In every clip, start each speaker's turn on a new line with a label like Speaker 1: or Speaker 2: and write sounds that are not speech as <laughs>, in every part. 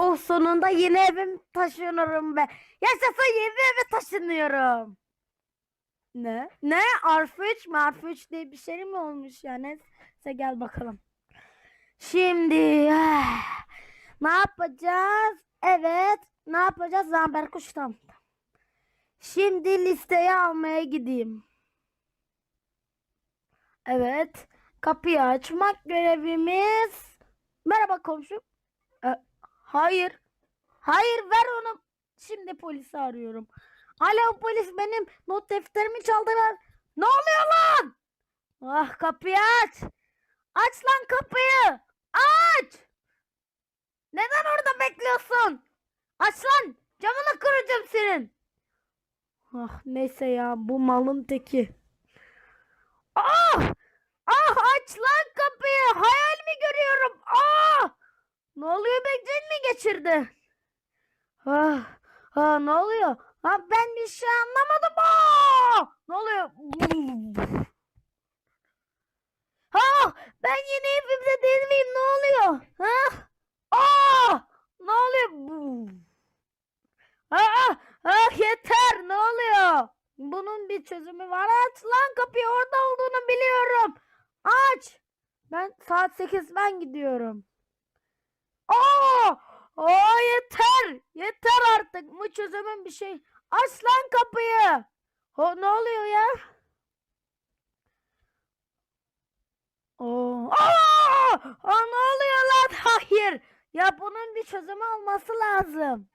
Speaker 1: Oh sonunda yeni evim taşınıyorum be. Yaşasın yeni eve taşınıyorum. Ne? Ne? R3 mi? R3 diye bir şey mi olmuş ya? Neyse gel bakalım. Şimdi ah, ne yapacağız? Evet. Ne yapacağız? Zamber kuştan. Şimdi listeyi almaya gideyim. Evet. Kapıyı açmak görevimiz. Merhaba komşu. Hayır. Hayır ver onu. Şimdi polisi arıyorum. Alo polis benim not defterimi çaldılar. Ne oluyor lan? Ah kapıyı aç. Aç lan kapıyı. Aç. Neden orada bekliyorsun? Aç lan. Camını kıracağım senin. Ah neyse ya bu malın teki. Ah! Ah aç lan kapıyı. Hayal mi görüyorum? Ah! Ne oluyor bekleyin mi geçirdi? Ah, ah ne oluyor? Ha ben bir şey anlamadım. Ah! Ne oluyor? Ha ben yeni evimde değil miyim? Ne oluyor? Ha? Ah! Ne oluyor? Ah, ah yeter. Ne oluyor? Bunun bir çözümü var. Aç lan kapıyı. Orada olduğunu biliyorum. Aç. Ben saat 8 ben gidiyorum. Aa! Aa yeter. Yeter artık. Bu çözümün bir şey. Aç lan kapıyı. O ne oluyor ya? Oo. Aa! Aa, ne oluyor lan? <laughs> Hayır. Ya bunun bir çözümü olması lazım.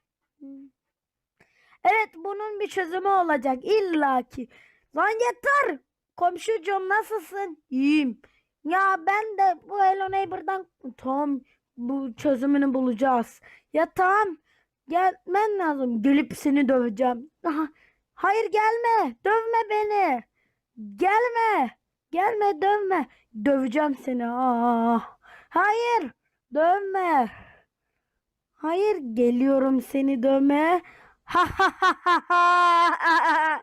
Speaker 1: Evet bunun bir çözümü olacak illaki. Lan yeter. Komşucuğum nasılsın? İyiyim. Ya ben de bu Hello Neighbor'dan tamam bu çözümünü bulacağız. Ya tamam gelmen lazım. Gelip seni döveceğim. Aha, hayır gelme. Dövme beni. Gelme. Gelme dövme. Döveceğim seni. Aa, hayır. Dövme. Hayır geliyorum seni dövmeye. Ha ha ha ha ha.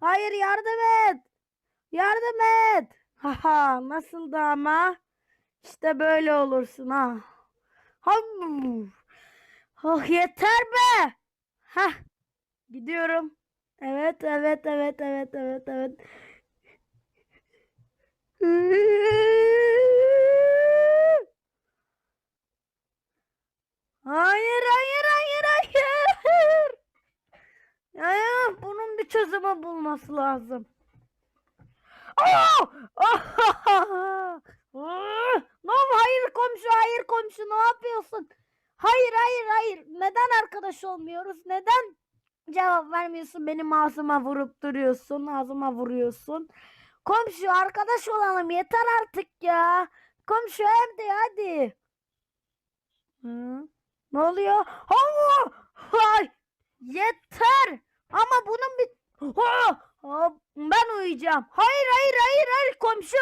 Speaker 1: Hayır yardım et. Yardım et. Ha ha nasıldı ama? İşte böyle olursun ha. Oh yeter be. Ha. Gidiyorum. Evet evet evet evet evet evet. Hayır hayır hayır hayır. Ya, ya bunun bir çözümü bulması lazım. Aa! <laughs> Ah! Oldu? Hayır komşu, hayır komşu ne yapıyorsun? Hayır, hayır, hayır. Neden arkadaş olmuyoruz? Neden cevap vermiyorsun? Benim ağzıma vurup duruyorsun, ağzıma vuruyorsun. Komşu arkadaş olalım yeter artık ya. Komşu evde hadi. Hı? Ne oluyor? Allah! Hay! Yeter! Ama bunun bir... Ha, Ben uyuyacağım. Hayır hayır hayır hayır komşu.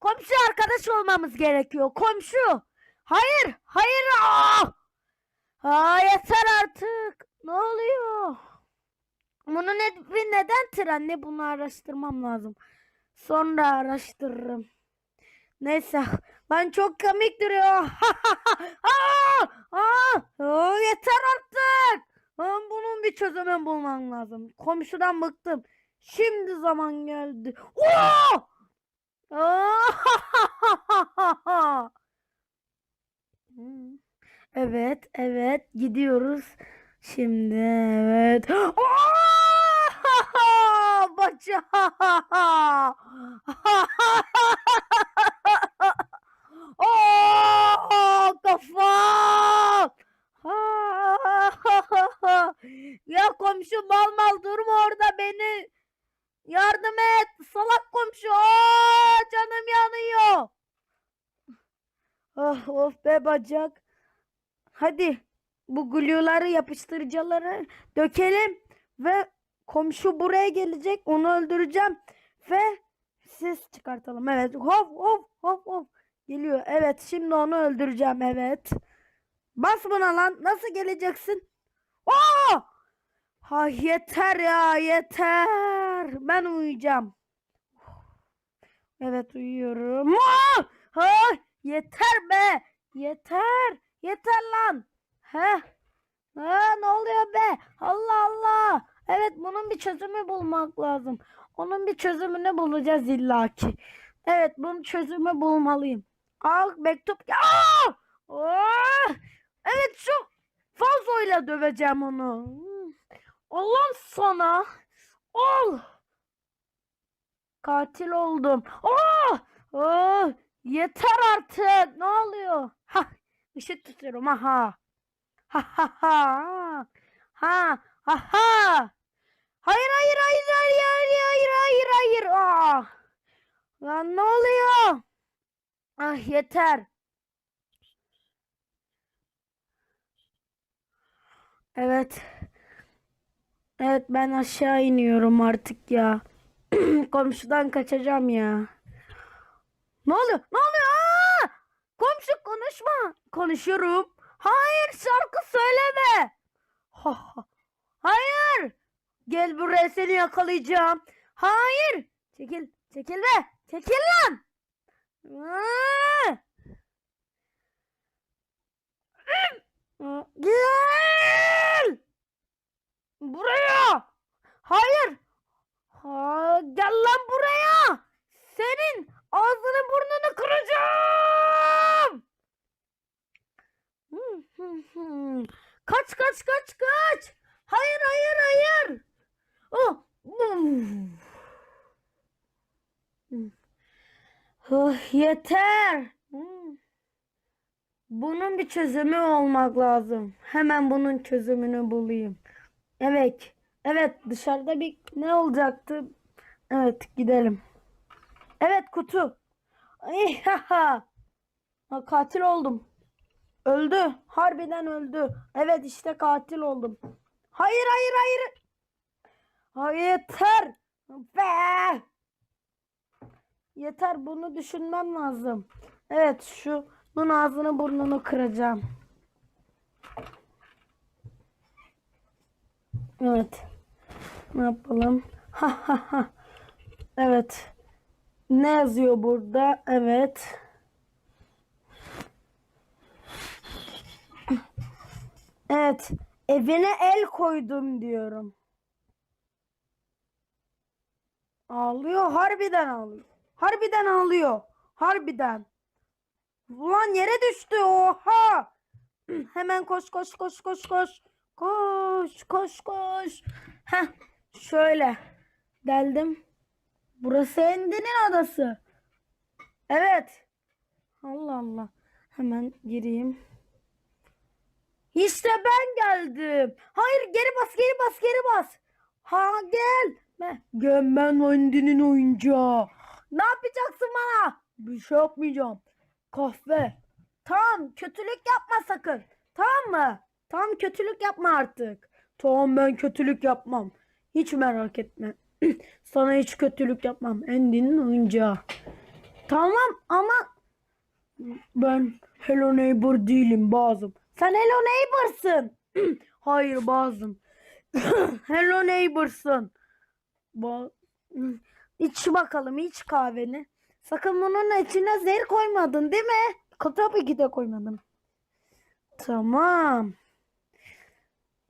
Speaker 1: Komşu arkadaş olmamız gerekiyor. Komşu. Hayır hayır. Aa! Aa, yeter artık. Ne oluyor? Bunun ne, neden tren ne bunu araştırmam lazım. Sonra araştırırım. Neyse. Ben çok komik duruyor. <laughs> Aa! Aa! Aa, yeter artık. Ben bunun bir çözümü bulmam lazım. Komşudan bıktım. Şimdi zaman geldi. Oo! Aa! Hmm. Evet, evet gidiyoruz. Şimdi evet. Baca. Aa! Kafam. Ya komşu mal mal durma orada beni. Yardım et. Salak komşu. Aa, canım yanıyor. Ah of be bacak. Hadi bu gluları yapıştırıcıları dökelim ve komşu buraya gelecek. Onu öldüreceğim ve ses çıkartalım. Evet. Hop hop hop hop. Geliyor. Evet şimdi onu öldüreceğim. Evet. Bas buna lan. Nasıl geleceksin? Aa! Ha yeter ya yeter. Ben uyuyacağım. Evet uyuyorum. Aa! Ha yeter be. Yeter. Yeter lan. He? Ha, ne oluyor be? Allah Allah. Evet bunun bir çözümü bulmak lazım. Onun bir çözümünü bulacağız illaki. Evet bunun çözümü bulmalıyım. Al mektup. Aa! Aa! Evet şu vazoyla döveceğim onu. Ulan sana. Ol. Katil oldum. Aa! Aa! Yeter artık. Ne oluyor? Ha, ışık tutuyorum. Aha. Ha ha ha. Ha ha ha. Hayır hayır hayır hayır hayır hayır hayır. Aa. Lan ne oluyor? Ah yeter. Evet. Evet ben aşağı iniyorum artık ya. <clears throat> Komşudan kaçacağım ya. Ne oluyor? Ne oluyor? Konuşma. Konuşuyorum. Hayır şarkı söyleme. Ha, ha. Hayır. Gel buraya seni yakalayacağım. Hayır. Çekil. Çekil be. Çekil lan. Gel. Buraya. Hayır. Ha, gel lan buraya. Senin ağzını burnunu kıracağım. Kaç kaç kaç kaç. Hayır hayır hayır. Oh. Oh, yeter. Bunun bir çözümü olmak lazım. Hemen bunun çözümünü bulayım. Evet. Evet dışarıda bir ne olacaktı? Evet gidelim. Evet kutu. Ay, <laughs> ha, katil oldum. Öldü. Harbiden öldü. Evet işte katil oldum. Hayır hayır hayır. Ha, yeter. Be. Yeter bunu düşünmem lazım. Evet şu bunun ağzını burnunu kıracağım. Evet. Ne yapalım? Ha ha ha. Evet. Ne yazıyor burada? Evet. Evet. Evine el koydum diyorum. Ağlıyor. Harbiden ağlıyor. Harbiden ağlıyor. Harbiden. Ulan yere düştü. Oha. <clears throat> Hemen koş koş koş koş koş. Koş koş koş. Heh. Şöyle. Geldim. Burası Endi'nin adası. Evet. Allah Allah. Hemen gireyim. İşte ben geldim. Hayır geri bas geri bas geri bas. Ha gel. Gel ben Endi'nin oyuncağı. Ne yapacaksın bana? Bir şey yapmayacağım. Kahve. Tamam kötülük yapma sakın. Tamam mı? Tamam kötülük yapma artık. Tamam ben kötülük yapmam. Hiç merak etme. <clears throat> Sana hiç kötülük yapmam. Endi'nin oyuncağı. Tamam ama ben Hello Neighbor değilim bazım. Sen Hello Neighbor'sın. <clears throat> Hayır bazım. <clears throat> Hello Neighbor'sın. Ba İç bakalım iç kahveni. Sakın bunun içine zehir koymadın değil mi? Tabii ki de koymadım. Tamam.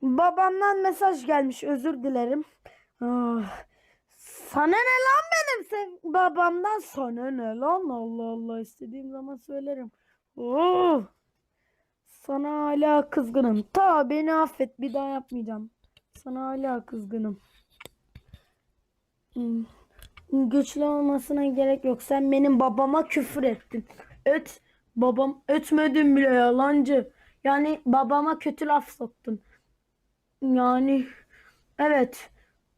Speaker 1: Babamdan mesaj gelmiş. Özür dilerim. Ah, Sana ne lan benim sev babamdan sana ne lan Allah Allah istediğim zaman söylerim. Oh. Sana hala kızgınım. Ta beni affet bir daha yapmayacağım. Sana hala kızgınım. Hmm. Güçlü olmasına gerek yok. Sen benim babama küfür ettin. Öt babam ötmedim bile yalancı. Yani babama kötü laf soktun. Yani evet.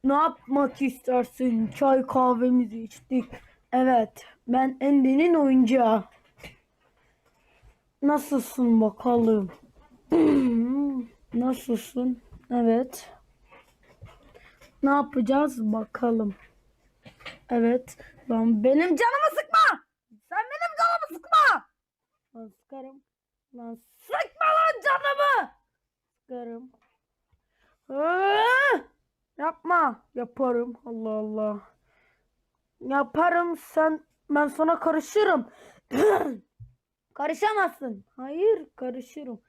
Speaker 1: Ne yapmak istersin? Çay kahvemizi içtik. Evet. Ben Endi'nin oyuncağı. Nasılsın bakalım? <clears throat> Nasılsın? Evet. Ne yapacağız bakalım. Evet. Lan benim canımı sıkma. Sen benim canımı sıkma. Lan sıkarım. Lan sıkma lan canımı. Sıkarım. Aa! Yapma. Yaparım. Allah Allah. Yaparım sen. Ben sana karışırım. <clears throat> Karışamazsın. Hayır karışırım.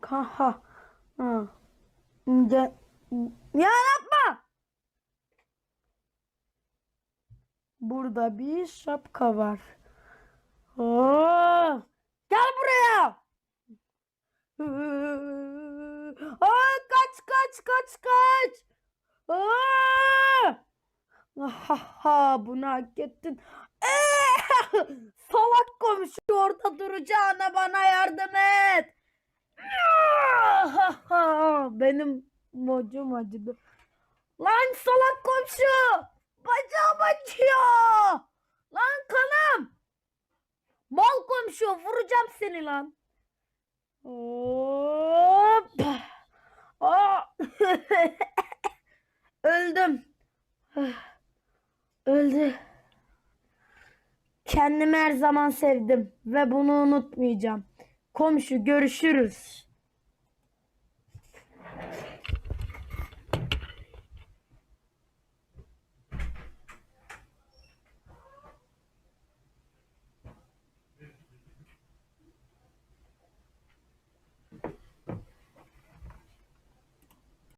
Speaker 1: Kaha. Ha. De, ya yapma. Burada bir şapka var. Oo, gel buraya. Aa, kaç kaç kaç kaç. Aa! Ahaha, bunu hak ettin. Ee, <laughs> salak komşu orada duracağına bana yardım et. <laughs> Benim bacım acıdı. Lan salak komşu. Bacağım acıyor. Lan kanım. Mal komşu vuracağım seni lan. Hop. <laughs> Öldüm. Öldü. Kendimi her zaman sevdim ve bunu unutmayacağım. Komşu görüşürüz.